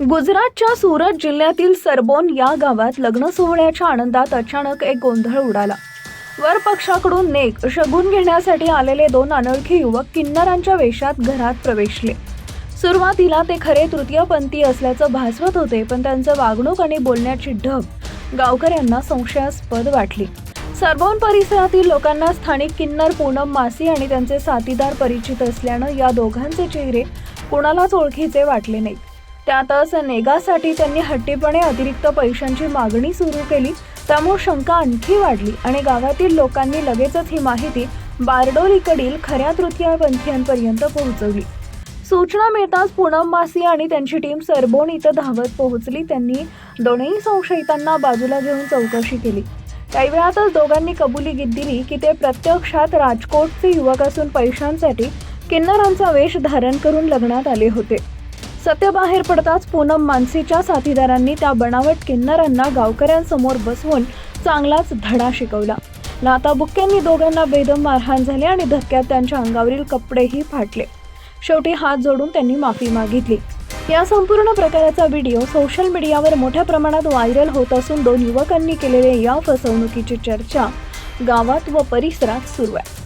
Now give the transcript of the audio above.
गुजरातच्या सुरत जिल्ह्यातील सरबोन या गावात लग्न सोहळ्याच्या आनंदात अचानक एक गोंधळ उडाला. वर पक्षाकडून नेक शगून घेण्यासाठी आलेले दोन अनोळखी युवक किन्नरांच्या वेशात घरात प्रवेशले. सुरुवातीला ते खरे तृतीयपंथी असल्याचं भासवत होते पण त्यांचं वागणूक आणि बोलण्याची ढब गावकऱ्यांना संशयास्पद वाटली. सरबोन परिसरातील लोकांना स्थानिक किन्नर पूनम मासी आणि त्यांचे साथीदार परिचित असल्यानं या दोघांचे चेहरे कोणालाच ओळखीचे वाटले नाहीत. त्यातच नेगासाठी त्यांनी हट्टीपणे अतिरिक्त पैशांची मागणी सुरू केली. त्यामुळे शंका आणखी वाढली आणि गावातील लोकांनी लगेचच ही माहिती बारडोलीकडील खऱ्या तृतीयपंथीयांपर्यंत पोहोचवली. सूचना मिळताच पूनम मासी आणि त्यांची टीम सरबोन इथं धावत पोहोचली. त्यांनी दोनही संशयितांना बाजूला घेऊन चौकशी केली. काही वेळातच दोघांनी कबुली दिली की ते प्रत्यक्षात राजकोटचे युवक असून पैशांसाठी किन्नरांचा वेश धारण करून लग्नात आले होते. सत्य बाहेर पडताच पूनम मानसीच्या साथीदारांनी त्या बनावट किन्नरांना गावकऱ्यांसमोर बसवून चांगलाच धडा शिकवला. नाताबुक्क्यांनी दोघांना बेदम मारहाण झाली आणि धक्क्यात त्यांच्या अंगावरील कपडेही फाटले. शेवटी हात जोडून त्यांनी माफी मागितली. या संपूर्ण प्रकाराचा व्हिडिओ सोशल मीडियावर मोठ्या प्रमाणात व्हायरल होत असून दोन युवकांनी केलेल्या या फसवणुकीची चर्चा गावात व परिसरात सुरू आहे.